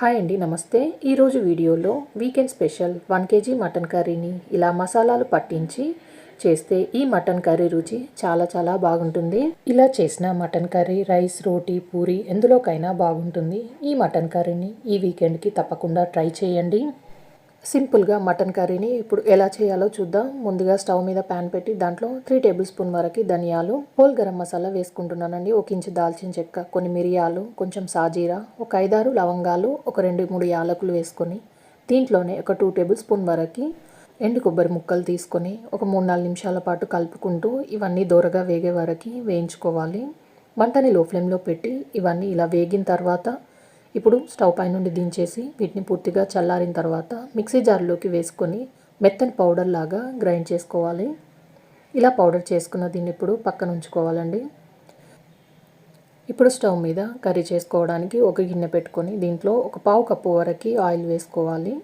Hi అండి నమస్తే. ఈరోజు వీడియోలో weekend special one KG mutton కర్రీని ఇలా మసాలాలు పట్టించి చేస్తే ఈ మటన్ కర్రీ రుచి చాలా చాలా బాగుంటుంది. ఇలా చేసిన మటన్ కర్రీ రైస్ రోటీ పూరి ఎందులోకైనా బాగుంటుంది. ఈ మటన్ కర్రీని ఈ వీకెండ్కి తప్పకుండా ట్రై చేయండి. సింపుల్గా మటన్ కర్రీని ఇప్పుడు ఎలా చేయాలో చూద్దాం. ముందుగా స్టవ్ మీద ప్యాన్ పెట్టి దాంట్లో త్రీ టేబుల్ స్పూన్ వరకు ధనియాలు హోల్ గరం మసాలా వేసుకుంటున్నానండి. ఒక ఇంచు దాల్చిన చెక్క కొన్ని మిరియాలు కొంచెం సాజీరా ఒక ఐదారు లవంగాలు ఒక రెండు మూడు యాలకులు వేసుకొని దీంట్లోనే ఒక టూ టేబుల్ స్పూన్ వరకు ఎండు కొబ్బరి ముక్కలు తీసుకొని ఒక మూడు నాలుగు నిమిషాల పాటు కలుపుకుంటూ ఇవన్నీ దూరగా వేగే వరకు వేయించుకోవాలి. మంటని లో ఫ్లేమ్లో పెట్టి ఇవన్నీ ఇలా వేగిన తర్వాత ఇప్పుడు స్టవ్ పై నుండి దించేసి వీటిని పూర్తిగా చల్లారిన తర్వాత మిక్సీ జార్లోకి వేసుకొని మెత్తని పౌడర్ లాగా గ్రైండ్ చేసుకోవాలి. ఇలా పౌడర్ చేసుకున్న దీన్ని ఇప్పుడు పక్కన ఉంచుకోవాలండి. ఇప్పుడు స్టవ్ మీద కర్రీ చేసుకోవడానికి ఒక గిన్నె పెట్టుకొని దీంట్లో ఒక పావు కప్పు వరకు ఆయిల్ వేసుకోవాలి.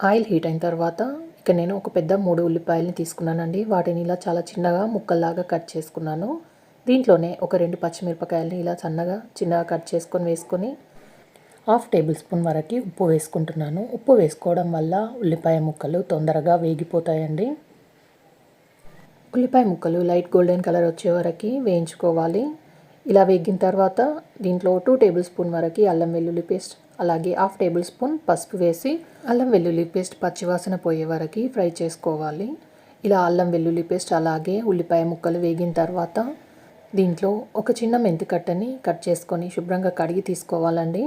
ఆయిల్ హీట్ అయిన తర్వాత ఇక నేను ఒక పెద్ద మూడు ఉల్లిపాయలని తీసుకున్నానండి. వాటిని ఇలా చాలా చిన్నగా ముక్కల్లాగా కట్ చేసుకున్నాను. దీంట్లోనే ఒక రెండు పచ్చిమిరపకాయలని ఇలా సన్నగా చిన్నగా కట్ చేసుకొని వేసుకొని హాఫ్ టేబుల్ స్పూన్ వరకు ఉప్పు వేసుకుంటున్నాను. ఉప్పు వేసుకోవడం వల్ల ఉల్లిపాయ ముక్కలు తొందరగా వేగిపోతాయండి. ఉల్లిపాయ ముక్కలు లైట్ గోల్డెన్ కలర్ వచ్చే వరకు వేయించుకోవాలి. ఇలా వేగిన తర్వాత దీంట్లో టూ టేబుల్ స్పూన్ వరకు అల్లం వెల్లుల్లి పేస్ట్ అలాగే హాఫ్ టేబుల్ స్పూన్ పసుపు వేసి అల్లం వెల్లుల్లి పేస్ట్ పచ్చివాసన పోయే వరకు ఫ్రై చేసుకోవాలి. ఇలా అల్లం వెల్లుల్లి పేస్ట్ అలాగే ఉల్లిపాయ ముక్కలు వేగిన తర్వాత దీంట్లో ఒక చిన్న మెంతి కట్టని కట్ చేసుకొని శుభ్రంగా కడిగి తీసుకోవాలండి.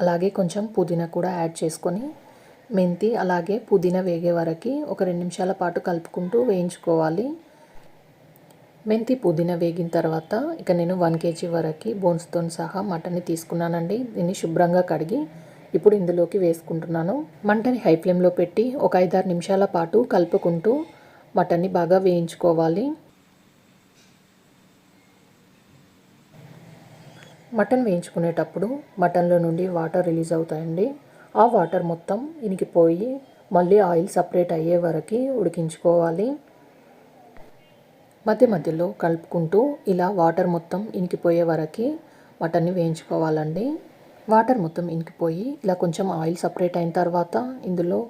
అలాగే కొంచెం పుదీనా కూడా యాడ్ చేసుకొని మెంతి అలాగే పుదీనా వేగే వరకు ఒక రెండు నిమిషాల పాటు కలుపుకుంటూ వేయించుకోవాలి. మెంతి పుదీనా వేగిన తర్వాత ఇక నేను వన్ కేజీ వరకు బోన్స్తో సహా మటన్ని తీసుకున్నానండి. దీన్ని శుభ్రంగా కడిగి ఇప్పుడు ఇందులోకి వేసుకుంటున్నాను. మంటని హై ఫ్లేమ్లో పెట్టి ఒక ఐదారు నిమిషాల పాటు కలుపుకుంటూ మటన్ని బాగా వేయించుకోవాలి. మటన్ వేయించుకునేటప్పుడు మటన్లో నుండి వాటర్ రిలీజ్ అవుతాయండి. ఆ వాటర్ మొత్తం ఇనికిపోయి మళ్ళీ ఆయిల్ సపరేట్ అయ్యే వరకు ఉడికించుకోవాలి. మధ్య మధ్యలో కలుపుకుంటూ ఇలా వాటర్ మొత్తం ఇనికిపోయే వరకు మటన్ని వేయించుకోవాలండి. వాటర్ మొత్తం ఇనికిపోయి ఇలా కొంచెం ఆయిల్ సపరేట్ అయిన తర్వాత ఇందులో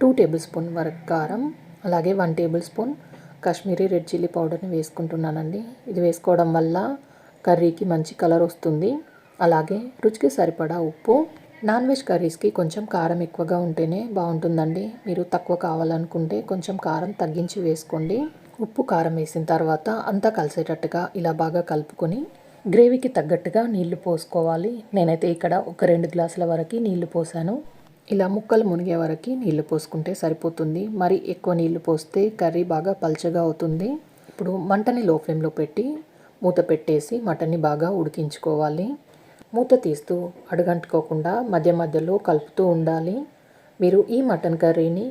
టూ టేబుల్ స్పూన్ వరకు కారం అలాగే one table spoon Kashmiri red chilli పౌడర్ని వేసుకుంటున్నానండి. ఇది వేసుకోవడం వల్ల కర్రీకి మంచి కలర్ వస్తుంది. అలాగే రుచికి సరిపడా ఉప్పు. నాన్ వెజ్ కర్రీస్కి కొంచెం కారం ఎక్కువగా ఉంటేనే బాగుంటుందండి. మీరు తక్కువ కావాలనుకుంటే కొంచెం కారం తగ్గించి వేసుకోండి. ఉప్పు కారం వేసిన తర్వాత అంతా కలిసేటట్టుగా ఇలా బాగా కలుపుకొని గ్రేవీకి తగ్గట్టుగా నీళ్ళు పోసుకోవాలి. నేనైతే ఇక్కడ ఒక రెండు గ్లాసుల వరకు నీళ్ళు పోసాను. ఇలా ముక్కలు మునిగే వరకు నీళ్ళు పోసుకుంటే సరిపోతుంది. మరి ఎక్కువ నీళ్ళు పోస్తే కర్రీ బాగా పల్చగా అవుతుంది. ఇప్పుడు మంటని లో ఫ్లేమ్లో పెట్టి మూత పెట్టేసి మటన్ని బాగా ఉడికించుకోవాలి. మూత తీస్తూ అడుగంటుకోకుండా మధ్య మధ్యలో కలుపుతూ ఉండాలి. మీరు ఈ మటన్ కర్రీని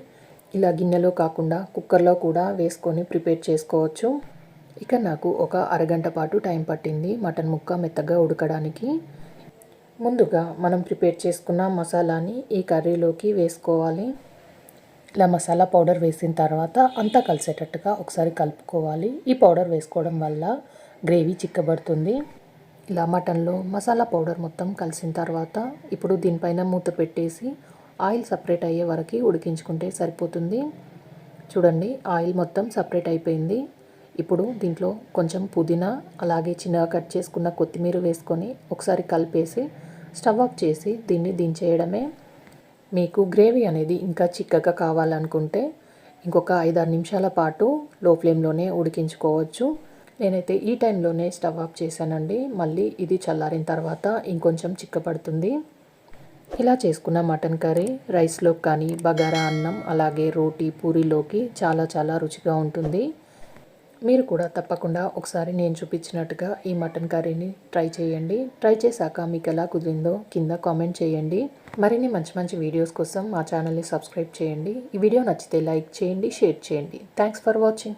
ఇలా గిన్నెలో కాకుండా కుక్కర్లో కూడా వేసుకొని ప్రిపేర్ చేసుకోవచ్చు. ఇక నాకు ఒక అరగంట పాటు టైం పట్టింది మటన్ ముక్క మెత్తగా ఉడకడానికి. ముందుగా మనం ప్రిపేర్ చేసుకున్న మసాలాని ఈ కర్రీలోకి వేసుకోవాలి. ఇలా మసాలా పౌడర్ వేసిన తర్వాత అంతా కలిసేటట్టుగా ఒకసారి కలుపుకోవాలి. ఈ పౌడర్ వేసుకోవడం వల్ల గ్రేవీ చిక్కబడుతుంది. ఇలా మటన్లో మసాలా పౌడర్ మొత్తం కలిసిన తర్వాత ఇప్పుడు దీనిపైన మూత పెట్టేసి ఆయిల్ సపరేట్ అయ్యే వరకు ఉడికించుకుంటే సరిపోతుంది. చూడండి ఆయిల్ మొత్తం సపరేట్ అయిపోయింది. ఇప్పుడు దీంట్లో కొంచెం పుదీనా అలాగే చిన్నగా కట్ చేసుకున్న కొత్తిమీర వేసుకొని ఒకసారి కలిపేసి స్టవ్ ఆఫ్ చేసి దీన్ని దించేయడమే. మీకు గ్రేవీ అనేది ఇంకా చిక్కగా కావాలనుకుంటే ఇంకొక ఐదారు నిమిషాల పాటు లో ఫ్లేమ్లోనే ఉడికించుకోవచ్చు. నేనైతే ఈ టైంలోనే స్టవ్ ఆఫ్ చేశానండి. మళ్ళీ ఇది చల్లారిన తర్వాత ఇంకొంచెం చిక్కపడుతుంది ఇలా చేసుకున్న మటన్ కర్రీ రైస్లోకి కానీ బగారా అన్నం అలాగే రోటీ పూరీలోకి చాలా చాలా రుచిగా ఉంటుంది. మీరు కూడా తప్పకుండా ఒకసారి నేను చూపించినట్టుగా ఈ మటన్ కర్రీని ట్రై చేయండి. ట్రై చేశాక మీకు ఎలా కుదిరిందో కింద కామెంట్ చేయండి. మరిన్ని మంచి మంచి వీడియోస్ కోసం మా ఛానల్ని సబ్స్క్రైబ్ చేయండి. ఈ వీడియో నచ్చితే లైక్ చేయండి షేర్ చేయండి. Thanks for watching.